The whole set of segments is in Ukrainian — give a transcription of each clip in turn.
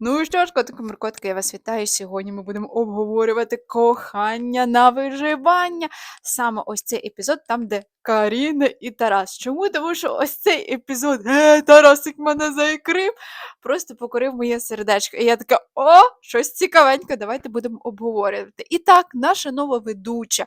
Ну що ж, котики муркотки, я вас вітаю. Сьогодні ми будемо обговорювати кохання на виживання. Саме ось цей епізод, там, де Каріна і Тарас. Чому? Тому що ось цей епізод, е, Тарасик мене заікрив, просто покорив моє сердечко. І я така, о, щось цікавеньке, давайте будемо обговорювати. І так, наша нова ведуча.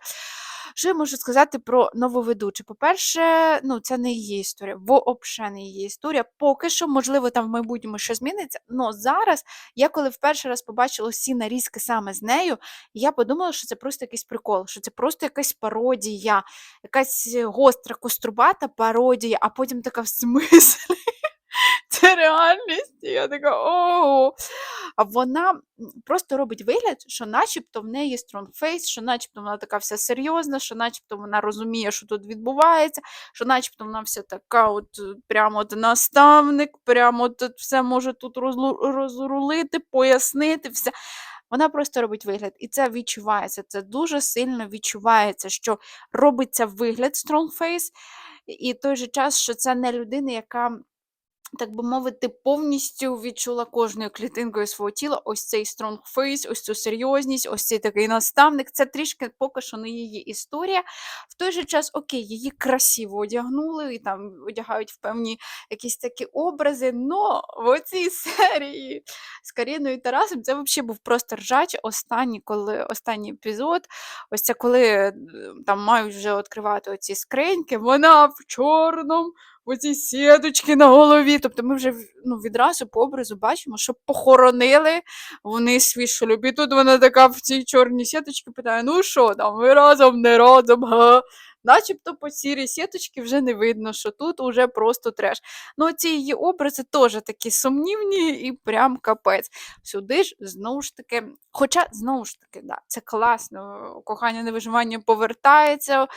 Що я можу сказати про нововедучу? По-перше, ну це не її історія, вообще не її історія. Поки що, можливо, там в майбутньому що зміниться. але зараз я коли в перший раз побачила всі нарізки саме з нею, я подумала, що це просто якийсь прикол, що це просто якась пародія, якась гостра кострубата пародія, а потім така в смислі. Це реальність. І я така ого. А вона просто робить вигляд, що начебто в неї strong face, що начебто вона така вся серйозна, що начебто вона розуміє, що тут відбувається, що начебто вона вся така, от е, прямо от наставник, прямо от все може тут розрулити, пояснити, все. Вона просто робить вигляд, і це відчувається. Це дуже сильно відчувається, що робиться вигляд strong face, і в той же час, що це не людина, яка так би мовити, повністю відчула кожною клітинкою свого тіла ось цей face, ось цю серйозність, ось цей такий наставник. Це трішки поки що не її історія. В той же час, окей, її красиво одягнули і там одягають в певні якісь такі образи. Но в цій серії з Каріною Тарасом це взагалі був просто ржач. Останній, коли останній епізод, ось це коли там мають вже відкривати оці скриньки, вона в чорному оці сіточки на голові. Тобто ми вже ну, відразу по образу бачимо, що похоронили вони свій шлюб. І тут вона така в цій чорній сіточці питає: ну що там, ви разом, не разом, га. Начебто по сірій сіточці вже не видно, що тут уже просто треш. Ну, ці її образи теж такі сумнівні і прям капець. Сюди ж знову ж таки, хоча знову ж таки, да, це класно, кохання на виживання повертається,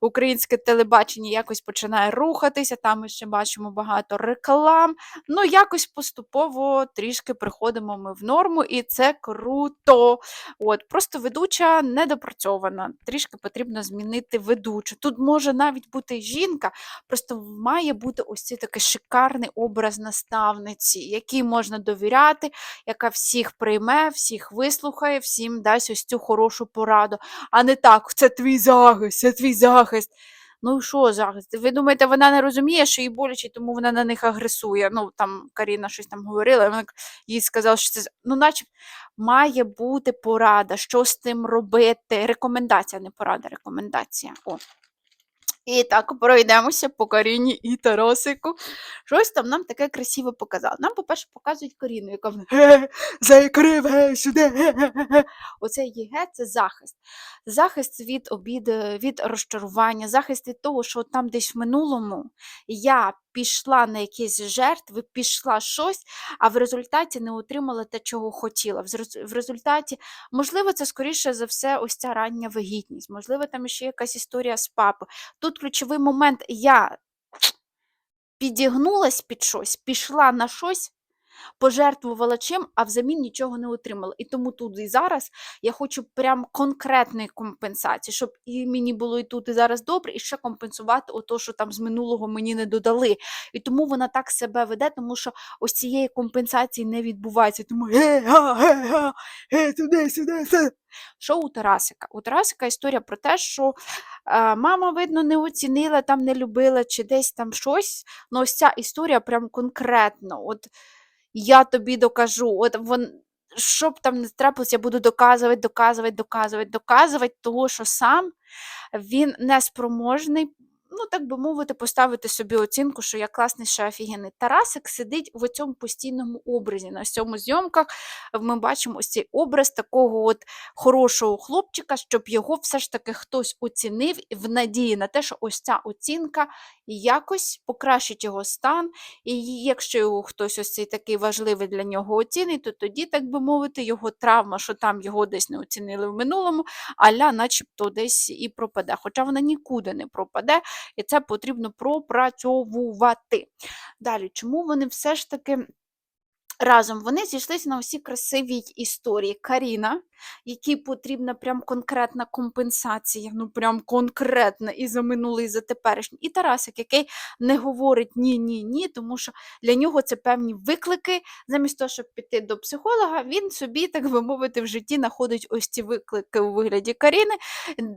українське телебачення якось починає рухатися, там ми ще бачимо багато реклам. Ну, якось поступово трішки приходимо ми в норму, і це круто. От, просто ведуча недопрацьована. Трішки потрібно змінити ведучу. Тут може навіть бути жінка, просто має бути ось цей такий шикарний образ наставниці, якій можна довіряти, яка всіх прийме, всіх вислухає, всім дасть ось цю хорошу пораду. А не так, це твій захист, це твій захист. Ну що захист? Ви думаєте, вона не розуміє, що їй боляче, тому вона на них агресує. Ну, там Каріна щось там говорила, вона їй сказала, що це. Ну, наче має бути порада, що з тим робити. Рекомендація, не порада, рекомендація. О. І так, пройдемося по Каріні і Тарасику. Щось там нам таке красиво показало. Нам, по-перше, показують Каріну, яка вона ге, закрив, сюди. ге». Оце ЄГЕ це захист. Захист від обід, від розчарування, захист від того, що там десь в минулому я пішла на якісь жертви, пішла щось, а в результаті не отримала те, чого хотіла. В результаті, можливо, це скоріше за все, ось ця рання вагітність, можливо, там ще якась історія з папою. Тут ключовий момент: я підігнулась під щось, пішла на щось, пожертвувала чим, а взамін нічого не отримала. І тому тут і зараз я хочу прям конкретної компенсації, щоб і мені було і тут, і зараз добре, і ще компенсувати ото, що там з минулого мені не додали. І тому вона так себе веде, тому що ось цієї компенсації не відбувається. Тому ге-га, ге-га, туди, сюди, сюди. Що у Тарасика? У Тарасика історія про те, що е, мама, видно, не оцінила, там не любила, чи десь там щось. Ну, ось ця історія прям конкретно. От я тобі докажу. От вон, що б там не трапилось, я буду доказувати, доказувати, доказувати, доказувати, того, що сам він неспроможний, ну, так би мовити, поставити собі оцінку, що я класний, що офігенний. Тарасик сидить в цьому постійному образі. На цьому зйомках ми бачимо ось цей образ такого от хорошого хлопчика, щоб його все ж таки хтось оцінив в надії на те, що ось ця оцінка якось покращить його стан. І якщо його хтось ось цей такий важливий для нього оцінить, то тоді, так би мовити, його травма, що там його десь не оцінили в минулому, аля начебто десь і пропаде. Хоча вона нікуди не пропаде, і це потрібно пропрацьовувати. Далі, чому вони все ж таки разом вони зійшлися на усі красивій історії. Каріна якій потрібна прям конкретна компенсація, ну прям конкретна і за минулий, і за теперішній. І Тарасик, який не говорить ні, ні, ні, тому що для нього це певні виклики. Замість того, щоб піти до психолога, він собі, так би мовити, в житті знаходить ось ці виклики у вигляді Каріни,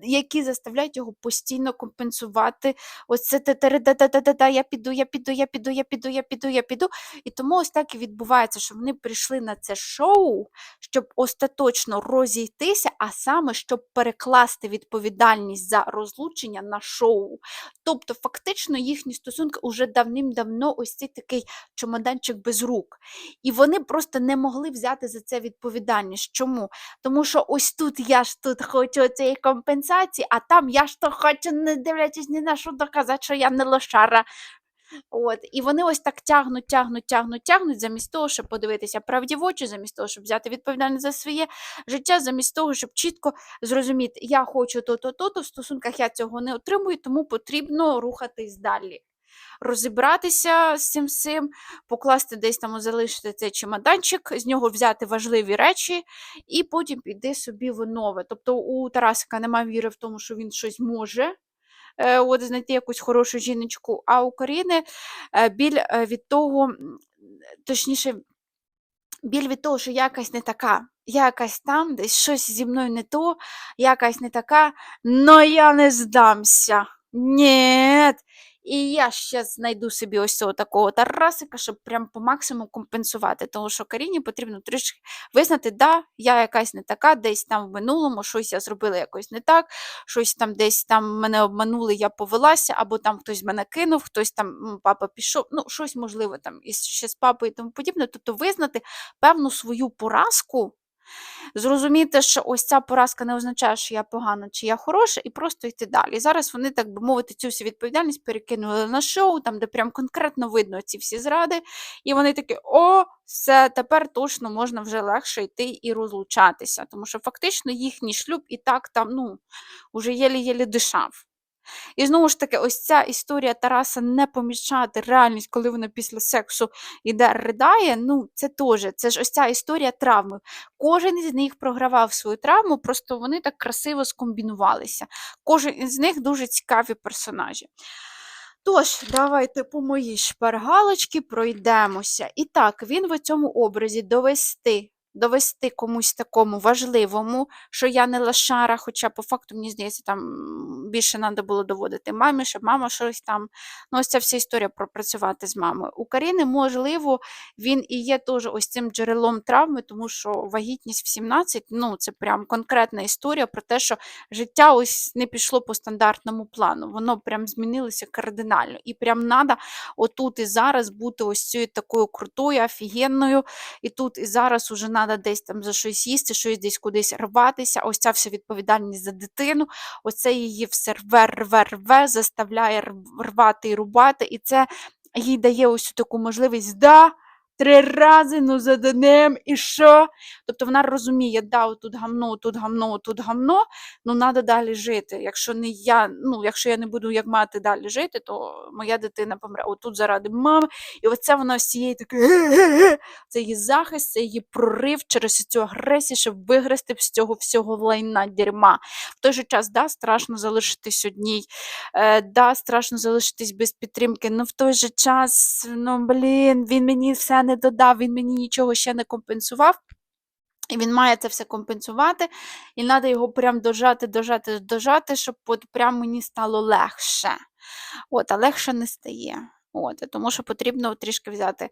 які заставляють його постійно компенсувати ось це та-та-та-та-та-та, я піду, я піду, я піду, я піду, я піду, я піду. І тому ось так і відбувається, що вони прийшли на це шоу, щоб остаточно розійтися, а саме щоб перекласти відповідальність за розлучення на шоу. Тобто, фактично, їхні стосунки уже давним-давно ось цей такий чемоданчик без рук. І вони просто не могли взяти за це відповідальність. Чому? Тому що ось тут я ж тут хочу цієї компенсації, а там я ж то хочу, не дивлячись ні на що доказати, що я не лошара. От, і вони ось так тягнуть, тягнуть, тягнуть, тягнуть, замість того, щоб подивитися правді в очі, замість того, щоб взяти відповідальність за своє життя, замість того, щоб чітко зрозуміти, я хочу то-то, то-то, в стосунках я цього не отримую, тому потрібно рухатись далі. Розібратися з цим всім, покласти десь там, залишити цей чемоданчик, з нього взяти важливі речі, і потім піти собі в нове. Тобто у Тарасика немає віри в тому, що він щось може. Е, От знайти якусь хорошу жіночку, а у Каріни е, біль е, від того, точніше, біль від того, що якась не така, якась там, десь щось зі мною не то, якась не така, но я не здамся. Ні. І я ще знайду собі ось цього такого Тарасика, щоб прям по максимуму компенсувати. Тому що Каріні потрібно трішки визнати, да, я якась не така, десь там в минулому щось я зробила якось не так, щось там десь там мене обманули, я повелася, або там хтось мене кинув, хтось там папа пішов, ну щось можливо там із ще з папою і тому подібне. Тобто визнати певну свою поразку. Зрозуміти, що ось ця поразка не означає, що я погана чи я хороша, і просто йти далі. І зараз вони, так би мовити, цю всю відповідальність перекинули на шоу, там, де прям конкретно видно ці всі зради. І вони такі: о, все, тепер точно можна вже легше йти і розлучатися. Тому що фактично їхній шлюб і так там, ну, уже єлі-єлі дишав. І знову ж таки, ось ця історія Тараса не поміщати реальність, коли вона після сексу іде ридає. Ну, це теж, це ж ось ця історія травми. Кожен із них програвав свою травму, просто вони так красиво скомбінувалися. Кожен із них дуже цікаві персонажі. Тож, давайте по моїй шпаргалочці пройдемося. І так, він в цьому образі довести. Довести комусь такому важливому, що я не лошара, хоча по факту, мені здається, там більше треба було доводити мамі, щоб мама щось там. Ну, ось ця вся історія пропрацювати з мамою. У Каріни, можливо, він і є теж ось цим джерелом травми, тому що вагітність в 17, ну, це прям конкретна історія про те, що життя ось не пішло по стандартному плану. Воно прям змінилося кардинально. І прям треба отут і зараз бути ось цією такою крутою, офігенною. І тут і зараз уже треба десь там за щось їсти, щось десь кудись рватися. Ось ця вся відповідальність за дитину, оце її все рве, рве, рве, заставляє рвати і рубати. І це їй дає ось таку можливість. да, Три рази, ну за днем, і що? Тобто вона розуміє, да, тут гамно, тут гамно, тут гамно, ну треба далі жити. Якщо не я, ну якщо я не буду як мати далі жити, то моя дитина помре. Отут заради мами. І оце вона з цієї такої це її захист, це її прорив через цю агресію, щоб вигрести з цього всього лайна дерьма. В той же час, да, страшно залишитись одній, е, да, страшно залишитись без підтримки. Ну в той же час, ну блін, він мені все не додав, він мені нічого ще не компенсував. І він має це все компенсувати, і треба його прям дожати, дожати, дожати, щоб от прям мені стало легше. От, а легше не стає. От, тому що потрібно трішки взяти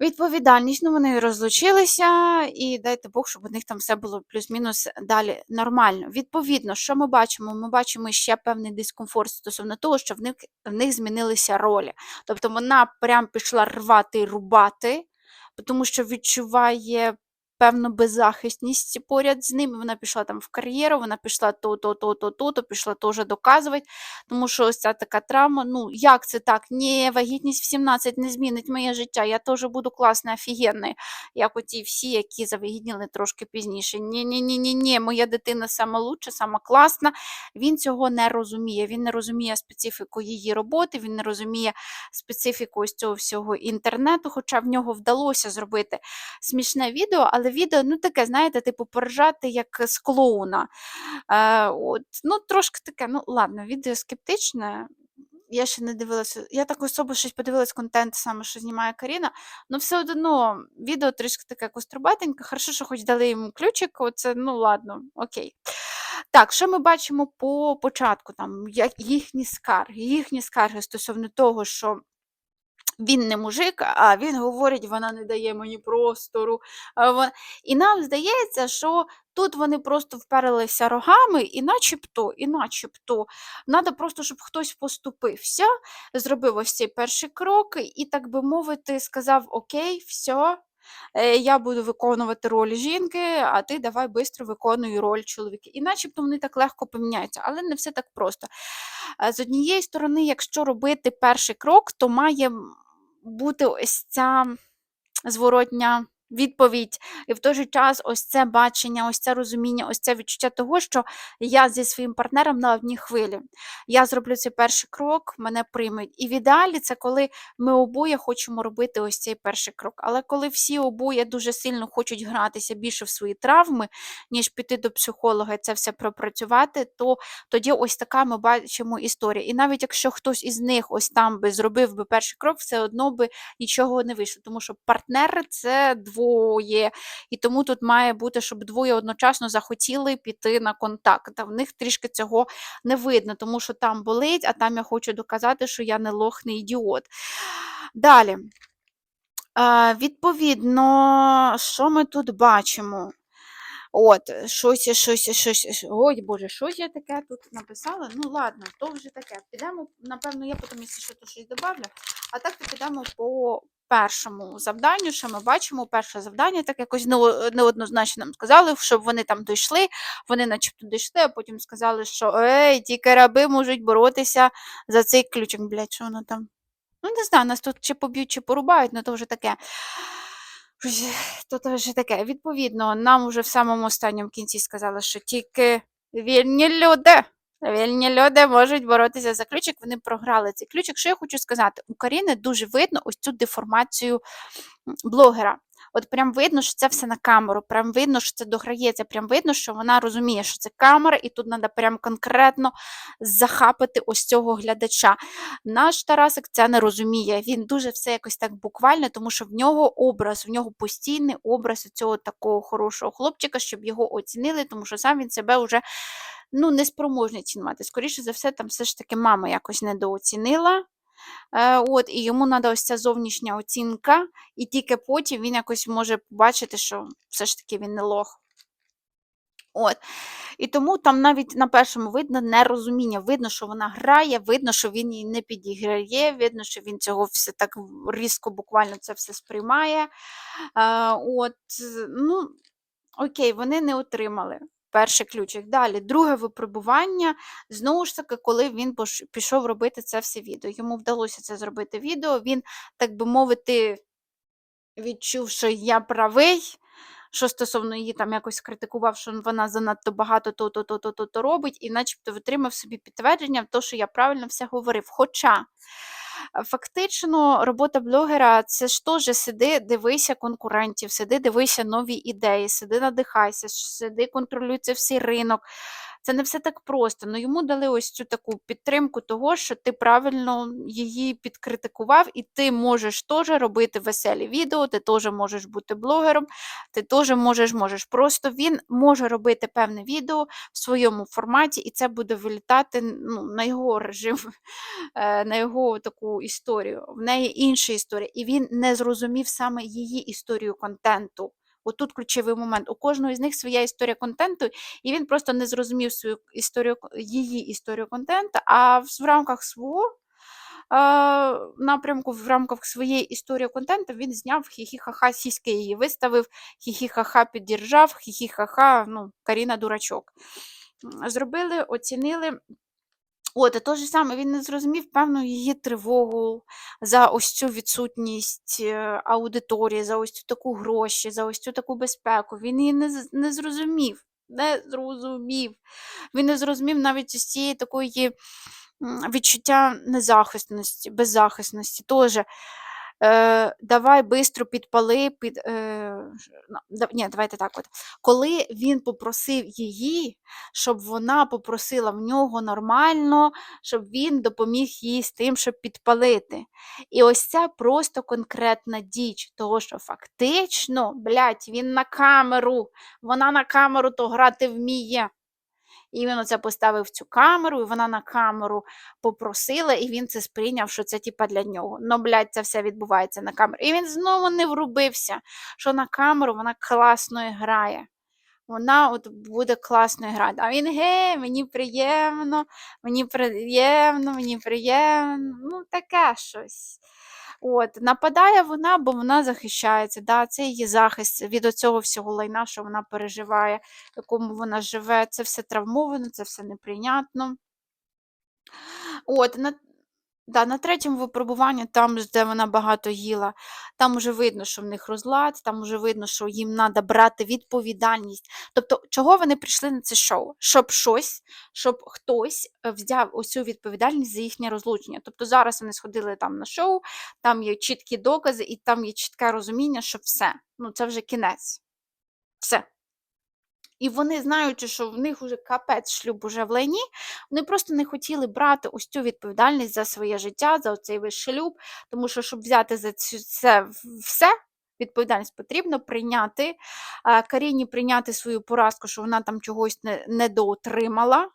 відповідальність. Ну, вони розлучилися, і дайте Бог, щоб у них там все було плюс-мінус далі нормально. Відповідно, що ми бачимо? Ми бачимо ще певний дискомфорт стосовно того, що в них, в них змінилися ролі. Тобто вона прям пішла рвати і рубати, тому що відчуває. Певну беззахисність поряд з ним. Вона пішла там в кар'єру, вона пішла то, то, то, то, то, то пішла теж доказувати, тому що ось ця така травма. Ну, як це так? Ні, вагітність в 17 не змінить моє життя. Я теж буду класною, офігенною, як оті всі, які завагітніли трошки пізніше. Ні, ні, ні, ні, ні, моя дитина сама лучша, сама класна. Він цього не розуміє. Він не розуміє специфіку її роботи, він не розуміє специфіку ось цього всього інтернету, хоча в нього вдалося зробити смішне відео, але записали відео, ну таке, знаєте, типу, поржати як з клоуна. Е, от, Ну, трошки таке, ну ладно, відео скептичне. Я ще не дивилася. Я так особо щось подивилась контент, саме що знімає Каріна. Ну, все одно відео трішки таке кострубатеньке. Хорошо, що хоч дали йому ключик, оце, ну ладно, окей. Так, що ми бачимо по початку? Там як їхні скарги, їхні скарги стосовно того, що він не мужик, а він говорить, вона не дає мені простору. І нам здається, що тут вони просто вперлися рогами, і начебто, і начебто, треба просто, щоб хтось поступився, зробив ось цей перший крок, і, так би мовити, сказав: Окей, все. Я буду виконувати роль жінки, а ти давай швидко виконуй роль чоловіка. І начебто вони так легко поміняються, але не все так просто. З однієї сторони, якщо робити перший крок, то має бути ось ця зворотня відповідь, і в той же час ось це бачення, ось це розуміння, ось це відчуття того, що я зі своїм партнером на одній хвилі. Я зроблю цей перший крок, мене приймуть. І в ідеалі це коли ми обоє хочемо робити ось цей перший крок. Але коли всі обоє дуже сильно хочуть гратися більше в свої травми, ніж піти до психолога і це все пропрацювати, то тоді ось така ми бачимо історія. І навіть якщо хтось із них ось там би зробив би перший крок, все одно би нічого не вийшло, тому що партнери це двоє, і тому тут має бути, щоб двоє одночасно захотіли піти на контакт. А в них трішки цього не видно, тому що там болить, а там я хочу доказати, що я не лох, не ідіот. Далі. Відповідно, що ми тут бачимо? От, щось, щось, щось. Ой, Боже, щось я таке тут написала. Ну, ладно, то вже таке. Підемо, напевно, я потім, якщо щось добавлю. А так то підемо по першому завданню, що ми бачимо. Перше завдання, так якось неоднозначно нам сказали, щоб вони там дійшли. Вони начебто дійшли, а потім сказали, що ей, тільки раби можуть боротися за цей ключик. Блядь, що воно там? Ну, не знаю, нас тут чи поб'ють, чи порубають, ну то вже таке. То то вже таке. Відповідно, нам уже в самому останньому кінці сказали, що тільки вільні люди, вільні люди можуть боротися за ключик. Вони програли цей ключик. Що я хочу сказати? У Каріни дуже видно ось цю деформацію блогера. От прям видно, що це все на камеру, прям видно, що це дограється, прям видно, що вона розуміє, що це камера, і тут треба прям конкретно захапати ось цього глядача. Наш Тарасик це не розуміє. Він дуже все якось так буквально, тому що в нього образ, в нього постійний образ цього такого хорошого хлопчика, щоб його оцінили, тому що сам він себе вже ну, неспроможний цінувати. Скоріше за все, там все ж таки мама якось недооцінила. Е, от, і йому треба ось ця зовнішня оцінка, і тільки потім він якось може побачити, що все ж таки він не лох. От. І тому там навіть на першому видно нерозуміння. Видно, що вона грає, видно, що він її не підіграє, видно, що він цього все так різко, буквально це все сприймає. Е, от, ну, окей, вони не отримали. Перший ключик. Далі, друге випробування. Знову ж таки, коли він пішов робити це все відео. Йому вдалося це зробити відео. Він, так би мовити, відчув, що я правий, що стосовно її там якось критикував, що вона занадто багато то-то, то-то, то-то робить, і начебто витримав собі підтвердження в те, що я правильно все говорив. Хоча фактично робота блогера це ж теж сиди, дивися конкурентів, сиди, дивися нові ідеї, сиди, надихайся, сиди, контролюй цей всій ринок. Це не все так просто. Ну йому дали ось цю таку підтримку того, що ти правильно її підкритикував, і ти можеш теж робити веселі відео, ти теж можеш бути блогером, ти теж можеш, можеш. Просто він може робити певне відео в своєму форматі, і це буде вилітати ну, на його режим, е, на його таку історію. В неї інша історія. І він не зрозумів саме її історію контенту. Отут ключовий момент. У кожного з них своя історія контенту, і він просто не зрозумів свою історію, її історію контенту, а в, рамках свого напрямку, в рамках своєї історії контенту він зняв хі-хі-ха-ха, її виставив, хі-хі-ха-ха піддержав, хі-хі-ха-ха, ну, Каріна дурачок. Зробили, оцінили. От, і то ж саме, він не зрозумів певну її тривогу за ось цю відсутність е, аудиторії, за ось цю таку гроші, за ось цю таку безпеку. Він її не, не зрозумів. Не зрозумів. Він не зрозумів навіть ось цієї такої відчуття незахисності, беззахисності. Теж е, давай бистро підпали, під, е, ні, давайте так от. Коли він попросив її, щоб вона попросила в нього нормально, щоб він допоміг їй з тим, щоб підпалити. І ось це просто конкретна діч, того що фактично, блядь, він на камеру, вона на камеру то грати вміє. І він оце поставив цю камеру, і вона на камеру попросила, і він це сприйняв, що це типа для нього. Ну, блядь, це все відбувається на камеру. І він знову не врубився, що на камеру вона класно грає. Вона от буде класно грати. А він ге, мені приємно, мені приємно, мені приємно. Ну, таке щось. От, нападає вона, бо вона захищається. Да, Це її захист від оцього всього лайна, що вона переживає, в якому вона живе. Це все травмовано, це все неприйнятно. От, да, на третьому випробуванні, там, де вона багато їла, там уже видно, що в них розлад, там уже видно, що їм треба брати відповідальність. Тобто, чого вони прийшли на це шоу? Щоб щось, щоб хтось е, взяв цю відповідальність за їхнє розлучення. Тобто зараз вони сходили там на шоу, там є чіткі докази, і там є чітке розуміння, що все, ну це вже кінець. Все. І вони, знаючи, що в них уже капець шлюб уже в лайні, вони просто не хотіли брати ось цю відповідальність за своє життя, за цей весь шлюб, тому що, щоб взяти за це все, відповідальність потрібно прийняти, Каріні прийняти свою поразку, що вона там чогось не, недоотримала,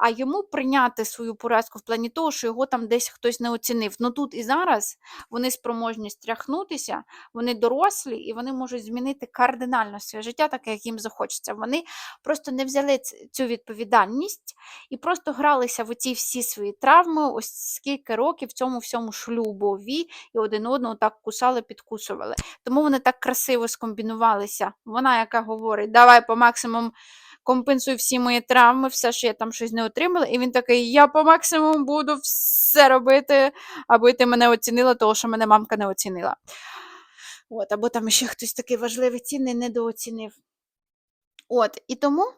а йому прийняти свою поразку в плані того, що його там десь хтось не оцінив. Ну тут і зараз вони спроможні стряхнутися, вони дорослі і вони можуть змінити кардинально своє життя, таке, як їм захочеться. Вони просто не взяли цю відповідальність і просто гралися в оці всі свої травми, ось скільки років в цьому всьому шлюбові, і один одного так кусали, підкусували. Тому вони так красиво скомбінувалися. Вона, яка говорить, давай по максимуму компенсуй всі мої травми, все, що я там щось не отримала. І він такий: я по максимуму буду все робити, аби ти мене оцінила, того, що мене мамка не оцінила. От, або там ще хтось такий важливий цінний недооцінив. От, і тому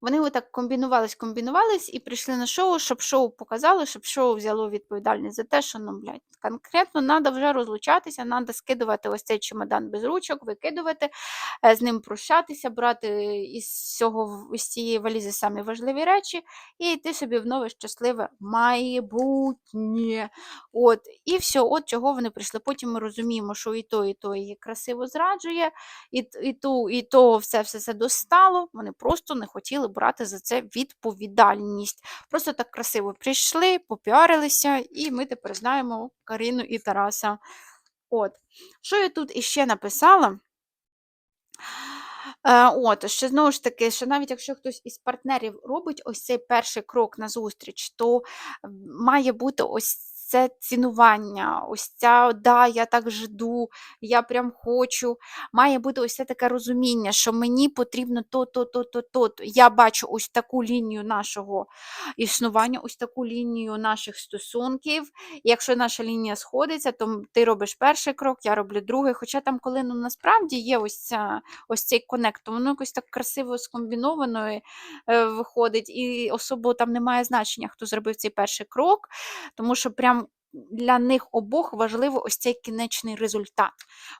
вони отак комбінувались, комбінувались і прийшли на шоу, щоб шоу показало, щоб шоу взяло відповідальність за те, що ну, блядь, конкретно треба вже розлучатися, треба скидувати ось цей чемодан без ручок, викидувати, е, з ним прощатися, брати із цього із цієї валізи самі важливі речі і йти собі в нове щасливе майбутнє. От, і все, от чого вони прийшли. Потім ми розуміємо, що і то, і то її красиво зраджує, і, і, ту, і то все, все це достало. Вони просто не хотіли брати за це відповідальність. Просто так красиво прийшли, попіарилися, і ми тепер знаємо Карину і Тараса. От. Що я тут іще написала? Е, от, ще знову ж таки, що навіть якщо хтось із партнерів робить ось цей перший крок на зустріч, то має бути ось це цінування, ось ця да, я так жду, я прям хочу. Має бути ось це таке розуміння, що мені потрібно то, то, то, то, то. Я бачу ось таку лінію нашого існування, ось таку лінію наших стосунків. І якщо наша лінія сходиться, то ти робиш перший крок, я роблю другий. Хоча там, коли ну, насправді є ось ця ось цей коннект, то воно якось так красиво скомбіновано е, виходить, і особо там немає значення, хто зробив цей перший крок, тому що прям для них обох важливо ось цей кінечний результат.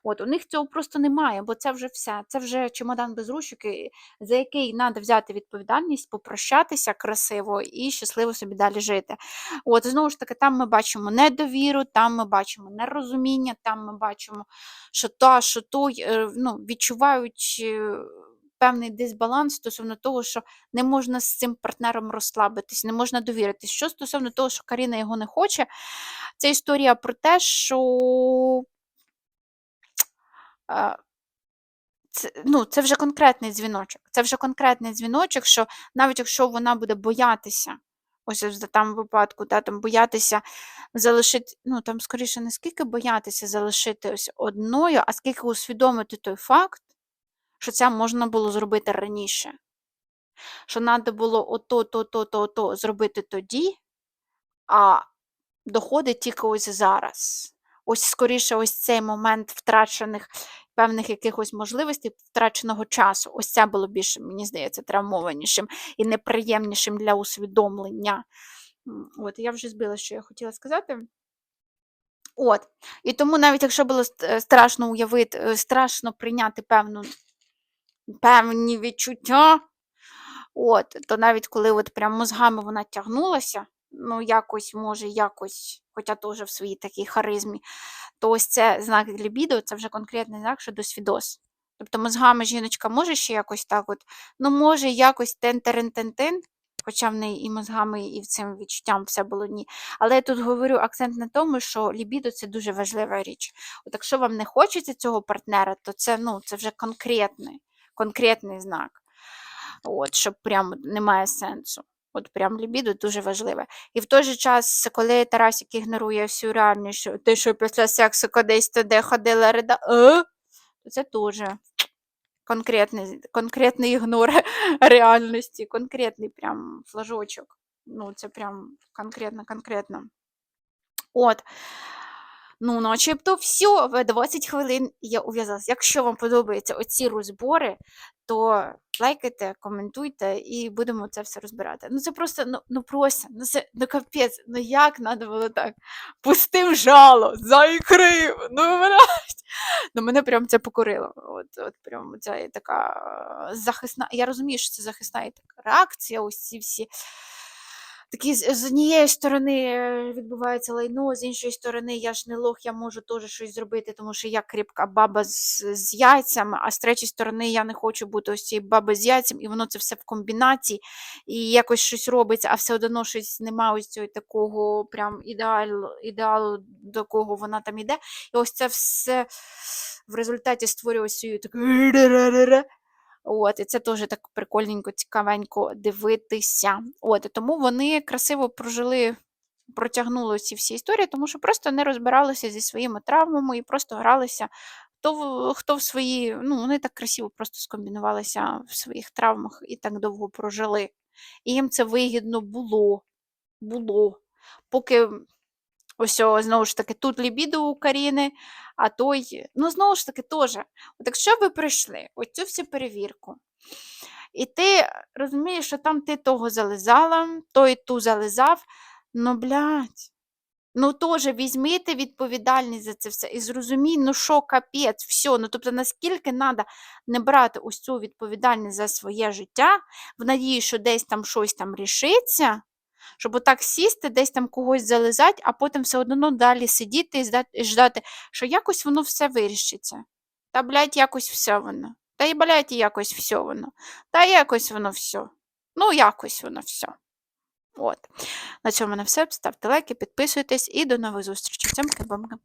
От у них цього просто немає, бо це вже все. Це вже чемодан без ручок, і- за який треба взяти відповідальність, попрощатися красиво і щасливо собі далі жити. От знову ж таки, там ми бачимо недовіру, там ми бачимо нерозуміння, там ми бачимо, що та, що той е, ну, відчувають. Певний дисбаланс стосовно того, що не можна з цим партнером розслабитись, не можна довіритись. Що стосовно того, що Каріна його не хоче, це історія про те, що це, ну, це вже конкретний дзвіночок. Це вже конкретний дзвіночок, що навіть якщо вона буде боятися, ось в там випадку, да, там боятися залишити, ну там скоріше не скільки боятися залишити одною, а скільки усвідомити той факт, що це можна було зробити раніше. Що треба було ото, то, то, то, то зробити тоді, а доходить тільки ось зараз. Ось скоріше, ось цей момент втрачених певних якихось можливостей, втраченого часу. Ось це було більше, мені здається, травмованішим і неприємнішим для усвідомлення. От, я вже збила, що я хотіла сказати. От. І тому навіть якщо було е, страшно уявити, е, страшно прийняти певну, певні відчуття, от, то навіть коли от прям мозгами вона тягнулася, ну якось, може, якось, хоча теж в своїй такій харизмі, то ось це знак лібідо, це вже конкретний знак, що досвідос. Тобто мозгами жіночка може ще якось так от, ну може якось тен-терен-тен-тен, хоча в неї і мозгами, і в цим відчуттям все було ні. Але я тут говорю акцент на тому, що лібідо це дуже важлива річ. От якщо вам не хочеться цього партнера, то це, ну, це вже конкретний, конкретний знак. От, щоб прям немає сенсу. От прям лібідо дуже важливе. І в той же час, коли Тарасик ігнорує всю реальність, ти що після сексу кудись туди ходила рида, е? це теж конкретний, конкретний ігнор реальності, конкретний прям флажочок. Ну, це прям конкретно, конкретно. От. Ну, начебто, все, в 20 хвилин я ув'язалась. Якщо вам подобаються оці розбори, то лайкайте, коментуйте і будемо це все розбирати. Ну, це просто, ну, ну просто, ну це ну капець, ну як треба було так? Пустив жало, заікрив, ну блядь. Ну, мене прям це покорило. От, от прям ця така е, захисна. Я розумію, що це захисна і така реакція, ці всі. Такі з, однієї сторони е, відбувається лайно, з іншої сторони, я ж не лох, я можу теж щось зробити, тому що я кріпка баба з, з яйцями, а з третьої сторони я не хочу бути ось цією баби з яйцем, і воно це все в комбінації, і якось щось робиться, а все одно щось немає ось цього такого прям ідеалу, ідеалу, до кого вона там іде. І ось це все в результаті створює ось цю таку. От, і це теж так прикольненько, цікавенько дивитися. От, тому вони красиво прожили, протягнули ці всі історії, тому що просто не розбиралися зі своїми травмами і просто гралися. Хто хто в свої, ну, вони так красиво просто скомбінувалися в своїх травмах і так довго прожили. І їм це вигідно було. Було. Поки ось знову ж таки тут лібідо у Каріни, а той, ну знову ж таки, теж. От якщо ви прийшли оцю всю перевірку, і ти розумієш, що там ти того зализала, той ту зализав, ну блядь. Ну, теж візьмите відповідальність за це все і зрозумій, ну що капець, все. Ну, тобто, наскільки треба не брати ось цю відповідальність за своє життя, в надії, що десь там щось там рішиться, щоб отак сісти, десь там когось зализати, а потім все одно далі сидіти і ждати, що якось воно все вирішиться. Та, блядь, якось все воно. Та й, блядь, якось все воно. Та якось воно все. Ну, якось воно все. От. На цьому на все. Ставте лайки, підписуйтесь і до нових зустрічей. Всім бомка